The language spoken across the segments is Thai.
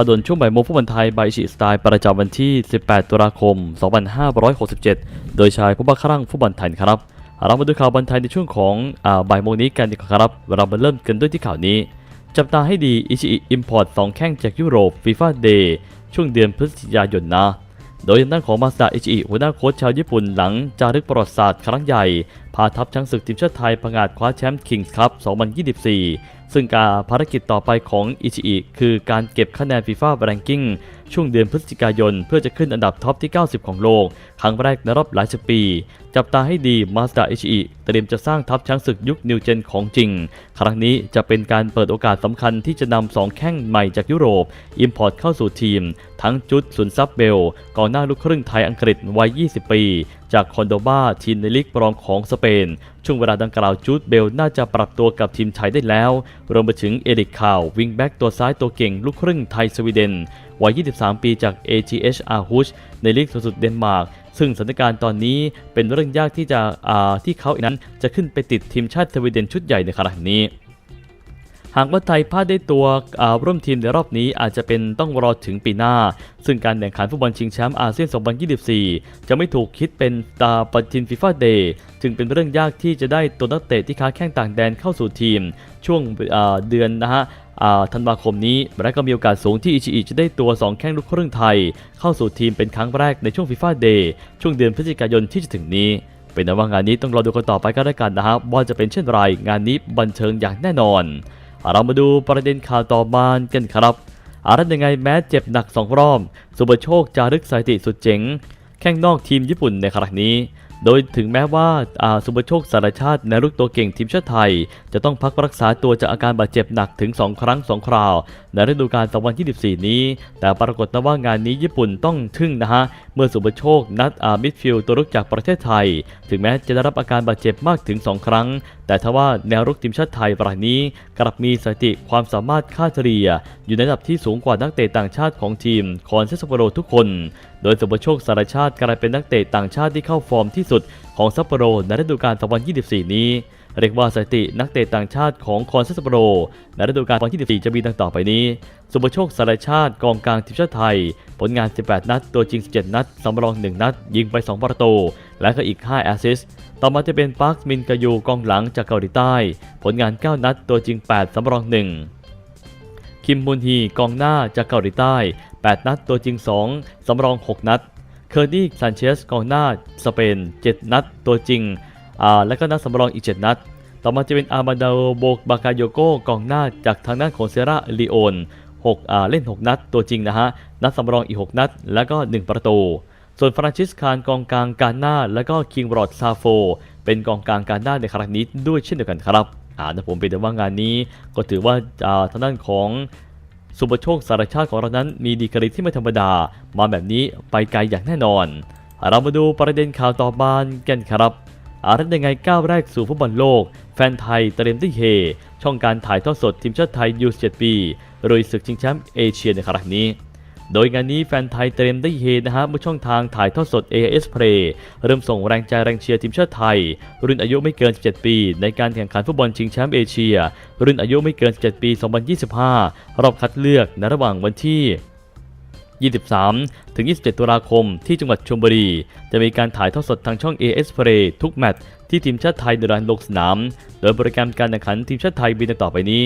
ข่าวด่วนช่วงบ่ายโมงฟุตบอลไทยบายชิสไตล์ประจำวันที่ 18 ตุลาคม 2567 โดยชายผู้บังคับรังฟุตบอลไทยครับเรามาดูข่าวบอลไทยในช่วงของอบ่ายโมงนี้กันดีกว่าครับ เรามาเริ่มกันด้วยที่ข่าวนี้ จับตาให้ดีอิชิอิอิมพอร์ต2แข้งจากยุโรปฟีฟ่าเดย์ช่วงเดือนพฤศจิกายนนะโดยทางด้านของมาสดาอิชิอิหัวหน้าโค้ชชาวญี่ปุ่นหลังจารึกประวัติศาสตร์ครั้งใหญ่ พาทัพช้างศึกทีมชาติไทยประกาศคว้าแชมป์คิงส์คัพ2024 ซึ่งการภารกิจต่อไปของอิชิอิคือการเก็บคะแนนฟีฟ่าแรงกิ้งช่วงเดือนพฤศจิกายน เพื่อจะขึ้นอันดับท็อปที่ 90 ของโลก ครั้งแรกในรอบหลายสิบปี จับตาให้ดีมาสดาอิชิอิเตรียมจะสร้างทัพช้างศึกยุคนิวเจนของจริง ครั้งนี้จะเป็นการเปิดโอกาสสำคัญที่จะนำสองแข้งใหม่จากยุโรป อิมพอร์ตเข้าสู่ทีม ทั้งจุดสุนซับเบลกองหน้าลูกครึ่งไทยอังกฤษวัย 20 ปี จากคอนโดบาทีมในลีกรองของสเปน ช่วงเวลาดังกล่าวจูดเบลน่าจะปรับตัวกับทีมไทยได้แล้ว รวมไปถึงเอริกข่าววิงแบ็กตัวซ้ายตัวเก่งลูกครึ่งไทยสวีเดน วัย 23 ปีจาก AGH a h u s ในลีกสูงสุดเดนมาร์กซึ่งสถานการณ์ตอนนี้เป็นเรื่องยากที่จะอ่าที่เขาเองนั้นจะขึ้นไปติดทีมชาติสวีเดนชุดใหญ่ในขณะนี้ หากว่าไทยพลาดได้ตัวร่วมทีมในรอบนี้อาจจะเป็นต้องรอถึงปีหน้า ซึ่งการแข่งขันฟุตบอลชิงแชมป์อาเซียน 2024 จะไม่ถูกคิดเป็นตาปฏิทินฟีฟ่าเดย์จึงเป็นเรื่องยากที่จะได้ตัวนักเตะที่ค้าแข้งต่างแดนเข้าสู่ทีม ช่วงเดือนนะฮะธันวาคมนี้และก็มีโอกาสสูงที่อิชิอิจะได้ตัว 2 แข้งลูกครึ่งไทย เข้าสู่ทีมเป็นครั้งแรกในช่วงฟีฟ่าเดย์ช่วงเดือนพฤศจิกายนที่จะถึงนี้ เป็นนว่างานนี้ต้องรอดูกันต่อไปก็แล้วกันนะครับว่าจะเป็นเช่นไรงานนี้บันเทิงอย่างแน่นอน เรามาดูประเด็นข่าวต่อมากันครับอารันยังไงแม้เจ็บหนักสองรอบ สุบโชคจารึกสถิติสุดเจ๋ง แข้งนอกทีมญี่ปุ่นในครั้งนี้ โดยถึงแม้ว่าอาสุบโชคสารชาติในลูกตัวเก่งทีมชาติไทย จะต้องพักรักษาตัวจากอาการบาดเจ็บหนักถึง 2 ครั้ง 2 คราว ในฤดูกาล2024 นี้ แต่ปรากฏนะว่างานนี้ญี่ปุ่นต้องทึ่งนะฮะ เมื่อสุบโชคนัดอามิดฟิลด์ตัวรุกจากประเทศไทย ถึงแม้จะได้รับอาการบาดเจ็บมากถึง 2 ครั้ง แต่ทว่าแนวรุกทีมชาติไทยรายนี้กลับมีสถิติความสามารถค่าเฉลี่ย อยู่ในระดับที่สูงกว่านักเตะต่างชาติของทีมคอนเซสโปโรทุกคนโดยสุบโชคสารชาติกลายเป็นนักเตะต่างชาติที่เข้าฟอร์มที่สุดของซัปโปโรในฤดูกาล 2024 นี้ เรียกว่าสถิตินักเตะต่างชาติของคอนซัสโปโรในฤดูกาล 2024 จะมีดังต่อไปนี้สุภโชคสารชาติกองกลางทีมชาติไทย ผลงาน 18 นัด ตัวจริง 17 นัด สำรอง 1 นัด ยิงไป 2 ประตู และก็อีก 5 แอสซิสต์ต่อมาจะเป็นปาร์คมินกายูกองหลังจากเกาหลีใต้ ผลงาน 9 นัด ตัวจริง 8 สำรอง 1คิมมุนฮีกองหน้าจากเกาหลีใต้ 8 นัด ตัวจริง 2 สำรอง 6 นัด เคอร์ดี้ซานเชสกองหน้าสเปน 7 นัด ตัวจริงอ่าและก็นัดสำรองอีก 7 นัด ต่อมาจะเป็นอามาดาโบบากาโยโกกองหน้าจากทางด้านของเซราลีโอน6อ่าเล่น 6 นัด ตัวจริงนะฮะ นัดสำรองอีก 6 นัด แล้วก็ 1 ประตู ส่วนฟรานซิสคานกองกลางการหน้า แล้วก็คิงบรอดซาโฟ เป็นกองกลางการหน้าในครั้งนี้ด้วยเช่นเดียวกันครับอ่านะผมเป็นแต่ว่างานนี้ก็ถือว่าอ่าทางด้านของ สุปโชคสารชาติของเรานั้นมีดีกรีที่ไม่ธรรมดา มาแบบนี้ไปไกลอย่างแน่นอน เรามาดูประเด็นข่าวต่อมากันครับอารัตยังไงก้าวแรกสู่ฟุตบอลโลก แฟนไทยเตรียมที่เฮ ช่องการถ่ายทอดสดทีมชาติไทยยู7ปีรุยศึกชิงแชมป์เอเชียในครั้งนี้ โดยงานนี้แฟนไทยเตรียมได้เฮนะฮะเมื่อช่องทางถ่ายทอดสด AS Play เริ่มส่งแรงใจแรงเชียร์ทีมชาติไทย รุ่นอายุไม่เกิน 17 ปี ในการแข่งขันฟุตบอลชิงแชมป์เอเชีย รุ่นอายุไม่เกิน 17 ปี 2025 รอบคัดเลือกในระหว่างวันที่23 ถึง 27 ตุลาคม ที่จังหวัดชลบุรี จะมีการถ่ายทอดสดทางช่อง AS Play ทุกแมตช์ที่ทีมชาติไทยเดินทางลงสนาม โดยโปรแกรมการแข่งขันทีมชาติไทยมีดังต่อไปนี้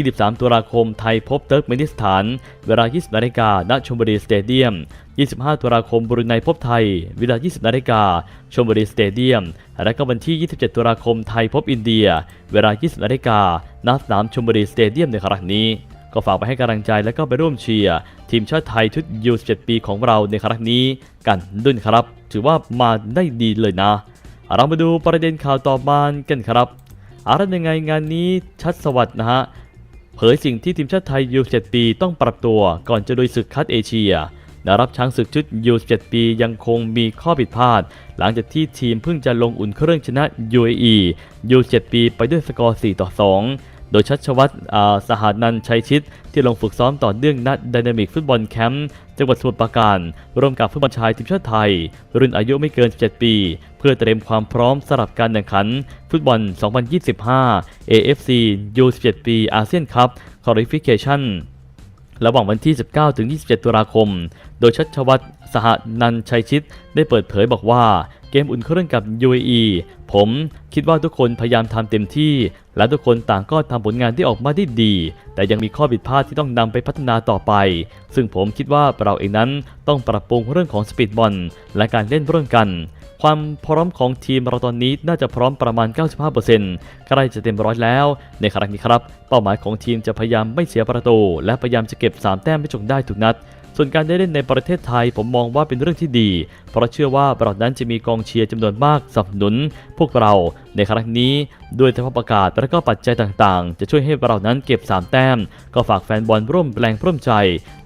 23 ตุลาคมไทยพบเติร์กเมนิสถาน เวลา 20นาฬิกาณชลบุรีสเตเดียม 25 ตุลาคมบรูไนพบไทย เวลา 20นาฬิกาชลบุรีสเตเดียม และก็วันที่ 27 ตุลาคมไทยพบอินเดีย เวลา 20นาฬิกาณสนามชลบุรีสเตเดียมในครั้งนี้ ก็ฝากไปให้กำลังใจและก็ไปร่วมเชียร์ทีมชาติไทยชุดยู17ปีของเราในครั้งนี้ กันด้วยครับ ถือว่ามาได้ดีเลยนะ เรามาดูประเด็นข่าวต่อมากันครับอารันยังไงงานนี้ชัดสวัสดนะฮะ เผยสิ่งที่ทีมชาติไทยยู7ปีต้องปรับตัวก่อนจะลุยศึกคัดเอเชียได้รับช้างศึกชุดยู7ปียังคงมีข้อผิดพลาด หลังจากที่ทีมเพิ่งจะลงอุ่นเครื่องชนะ UAE ยู7ปีไปด้วยสกอร์ 4 ต่อ 2 โดยชัชวัตรอ่าสหานันชัยชิต ที่ลงฝึกซ้อมต่อเนื่องนัดดินามิกฟุตบอลแคมป์จังหวัดสมุทรปราการ ร่วมกับฟุตบอลชายทีมชาติไทย รุ่นอายุไม่เกิน 17 ปี พื่อเตรียมความพร้อมสำหรับการแข่งขัน ฟุตบอล 2025 AFC U17 ปีอาเซียนคัพ Qualification ระหว่างวันที่ 19ถึง27 ตุลาคม โดยชัชวัตรสหนันชัยชิต ได้เปิดเผยบอกว่า เกมอุ่นเครื่องกับ UAE ผมคิดว่าทุกคนพยายามทำเต็มที่ และทุกคนต่างก็ทำผลงานที่ออกมาได้ดี แต่ยังมีข้อผิดพลาดที่ต้องนำไปพัฒนาต่อไป ซึ่งผมคิดว่าเราเองนั้นต้องปรับปรุงเรื่องของสปีดบอลและการเล่นร่วมกัน ความพร้อมของทีมเราตอนนี้น่าจะพร้อมประมาณ 95%ใกล้จะเต็มร้อยแล้ว ในครั้งนี้ครับ เป้าหมายของทีมจะพยายามไม่เสียประตู และพยายามจะเก็บ 3 แต้มให้จงได้ทุกนัด ส่วนการได้เล่นในประเทศไทยผมมองว่าเป็นเรื่องที่ดี เพราะเชื่อว่าเรานั้นจะมีกองเชียร์จำนวนมากสนับสนุน พวกเราในครั้งนี้ด้วยสภาพอากาศและก็ปัจจัยต่างๆ จะช่วยให้เรานั้นเก็บ 3 แต้ม ก็ฝากแฟนบอลร่วมแรงร่วมใจ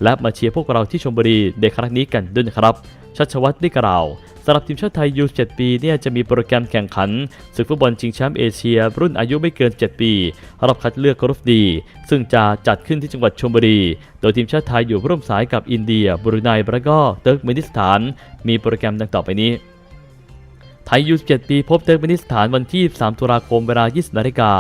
และมาเชียร์พวกเราที่ชมบุรีในครั้งนี้กันด้วยนะครับชัชวัตรได้กล่าว สำหรับทีมชาติไทยยู7ปีเนี่ยจะมีโปรแกรมแข่งขันศึกฟุตบอลชิงแชมป์เอเชีย รุ่นอายุไม่เกิน 7 ปีรอบคัดเลือกกรุ๊ปดี ซึ่งจะจัดขึ้นที่จังหวัดชลบุรี โดยทีมชาติไทยอยู่ร่วมสายกับอินเดีย บรูไนและก็เติร์กเมนิสถาน มีโปรแกรมดังต่อไปนี้ไทยยู7ปีพบเติร์กเมนิสถานวันที่ 3 ตุลาคมเวลา 20นาฬิกา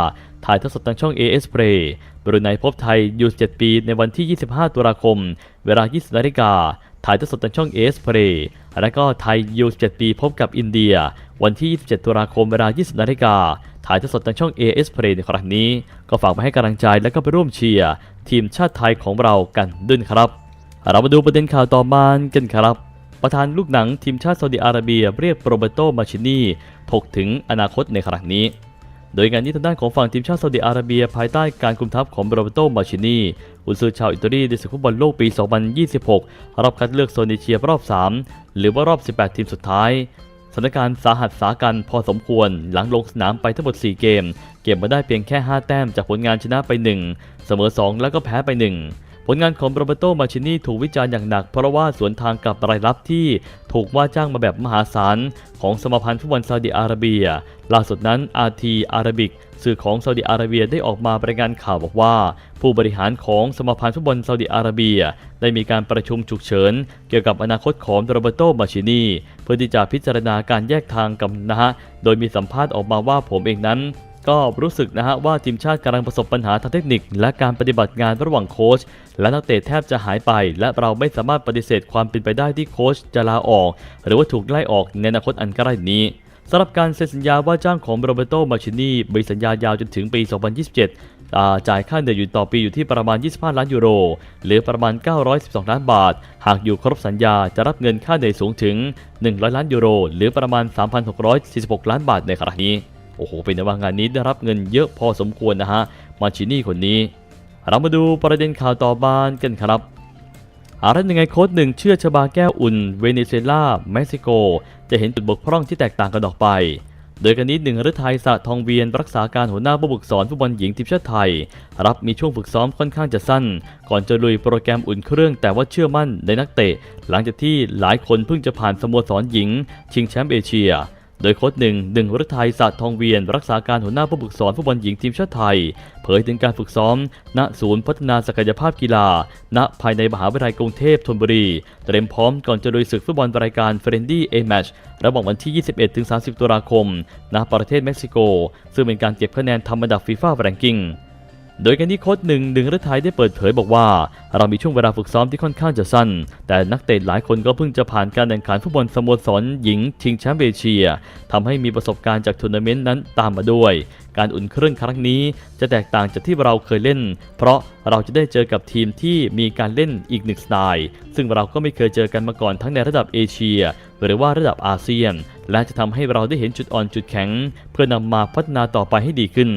ถ่ายทอดสดทางช่อง AS Play บรูไนพบไทยยู7ปีในวันที่ 25 ตุลาคม เวลา 20นาฬิกา ถ่ายทอดสดทางช่อง AS Play และก็ไทยยู17 ปีพบกับอินเดีย วันที่ 27 ตุลาคมเวลา 20 นาฬิกา ถ่ายทอดสดทางช่อง AS Play ในครั้งนี้ ก็ฝากมาให้กำลังใจและก็ไปร่วมเชียร์ทีมชาติไทยของเรากันด้วยครับ เรามาดูประเด็นข่าวต่อมากันครับประธานลูกหนังทีมชาติซาอุดิอาระเบียเรียกโรเบโตมาชินีถกถึงอนาคตในครั้งนี้ โดยงานนี้ทางด้านของฝั่งทีมชาติซาอุดิอาระเบีย ภายใต้การคุมทัพของโรเบโตมาชินี อุนซือชาวอิตาลีในศึกฟุตบอลโลกปี 2026 รอบคัดเลือกโซนเอเชียรอบ 3 หรือว่ารอบ 18 ทีมสุดท้ายสถานการณ์สาหัสสากันพอสมควรหลังลงสนามไปทั้งหมด 4 เกม เก็บมาได้เพียงแค่ 5 แต้มจากผลงานชนะไป 1 เสมอ 2 แล้วก็แพ้ไป 1 ผลงานของโรเบโตมาชินีถูกวิจารณ์อย่างหนัก เพราะว่าสวนทางกับรายรับที่ถูกว่าจ้างมาแบบมหาศาลของสมาพันธ์ฟุตบอลซาอุดิอาระเบีย ล่าสุดนั้น RT อาราบิก สื่อของซาอุดิอาระเบียได้ออกมารายงานข่าวบอกว่า ผู้บริหารของสมาพันธ์ฟุตบอลซาอุดิอาระเบีย ได้มีการประชุมฉุกเฉิน เกี่ยวกับอนาคตของโรเบโตมาชินีเพื่อที่จะพิจารณาการแยกทางกันนะฮะโดยมีสัมภาษณ์ออกมาว่าผมเองนั้นก็รู้สึกนะฮะว่าทีมชาติกำลังประสบปัญหาทางเทคนิค และการปฏิบัติงานระหว่างโค้ชและนักเตะแทบจะหายไป และเราไม่สามารถปฏิเสธความเป็นไปได้ที่โค้ชจะลาออก หรือว่าถูกไล่ออกในอนาคตอันใกล้นี้ สำหรับการเซ็นสัญญาว่าจ้างของโรเบโตมาชินีมีสัญญายาวจนถึงปี 2027อ่าจ่ายค่าเหนื่อยอยู่ต่อปีอยู่ที่ประมาณ 25 ล้านยูโร หรือประมาณ 912 ล้านบาท หากอยู่ครบสัญญาจะรับเงินค่าเหนื่อยสูงถึง 100 ล้านยูโร หรือประมาณ 3,646 ล้านบาทในครั้งนี้ โอ้โห เป็นว่างานนี้ได้รับเงินเยอะพอสมควรนะฮะ มาชินีคนนี้ เรามาดูประเด็นข่าวต่อบ้านกันครับ อะไรยังไงโค้ดหนึ่งเชื่อชบาแก้วอุ่น เวเนซุเอลาเม็กซิโก จะเห็นจุดบกพร่องที่แตกต่างกันออกไป โดยกันนี้หนึ่งฤทัยสะทองเวียนรักษาการหัวหน้าผู้ฝึกสอนฟุตบอลหญิงทีมชาติไทย รับมีช่วงฝึกซ้อมค่อนข้างจะสั้น ก่อนจะลุยโปรแกรมอุ่นเครื่องแต่ว่าเชื่อมั่นในนักเตะ หลังจากที่หลายคนเพิ่งจะผ่านสโมสรหญิง ชิงแชมป์เอเชีย โดยโค้ชหนึ่งหนึ่งฤทัยศาสตร์ทองเวียน รักษาการหัวหน้าผู้ฝึกสอนฟุตบอลหญิงทีมชาติไทย เผยถึงการฝึกซ้อม ณศูนย์พัฒนาศักยภาพกีฬา ณภายในมหาวิทยาลัยกรุงเทพธนบุรี เตรียมพร้อมก่อนจะลุยศึกฟุตบอลรายการเฟรนดี้เอแมชระหว่างวันที่ 21-30 ตุลาคม ณประเทศเม็กซิโก ซึ่งเป็นการเก็บคะแนนทำอันดับฟีฟ่าแรงกิ้ง โดยกันที่โค้ชหนึ่งหนึ่งฤทัยได้เปิดเผยบอกว่า เรามีช่วงเวลาฝึกซ้อมที่ค่อนข้างจะสั้น แต่นักเตะหลายคนก็เพิ่งจะผ่านการแข่งขันฟุตบอลสโมสรหญิงชิงแชมป์เอเชียทำให้มีประสบการณ์จากทัวร์นาเมนต์นั้นตามมาด้วย การอุ่นเครื่องครั้งนี้จะแตกต่างจากที่เราเคยเล่น เพราะเราจะได้เจอกับทีมที่มีการเล่นอีกหนึ่งสไตล์ ซึ่งเราก็ไม่เคยเจอกันมาก่อนทั้งในระดับเอเชีย หรือว่าระดับอาเซียน และจะทำให้เราได้เห็นจุดอ่อนจุดแข็ง เพื่อนำมาพัฒนาต่อไปให้ดีขึ้น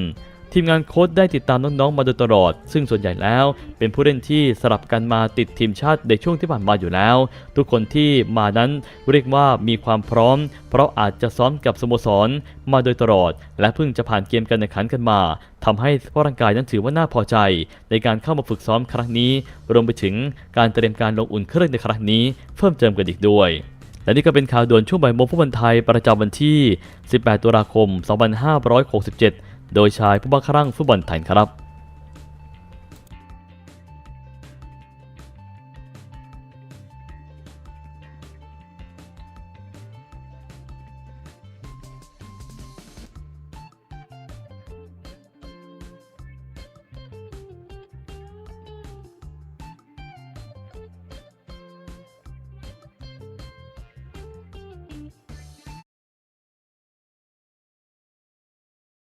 ทีมงานโค้ชได้ติดตามน้องๆมาโดยตลอด ซึ่งส่วนใหญ่แล้ว เป็นผู้เล่นที่สลับกันมาติดทีมชาติในช่วงที่ผ่านมาอยู่แล้ว ทุกคนที่มานั้นเรียกว่ามีความพร้อม เพราะอาจจะซ้อมกับสโมสรมาโดยตลอด และเพิ่งจะผ่านเกมการแข่งขันกันมาทำให้สภาพร่างกายนั้นถือว่าน่าพอใจ ในการเข้ามาฝึกซ้อมครั้งนี้ รวมไปถึงการเตรียมการลงอุ่นเครื่องในครั้งนี้ เพิ่มเติมกันอีกด้วยและนี่ก็เป็นข่าวด่วนช่วงบ่ายโมงฟุตบอลไทยประจำวันที่ 18 ตุลาคม 2567 โดยชายผู้บังคับฟุตบอลไทยครับ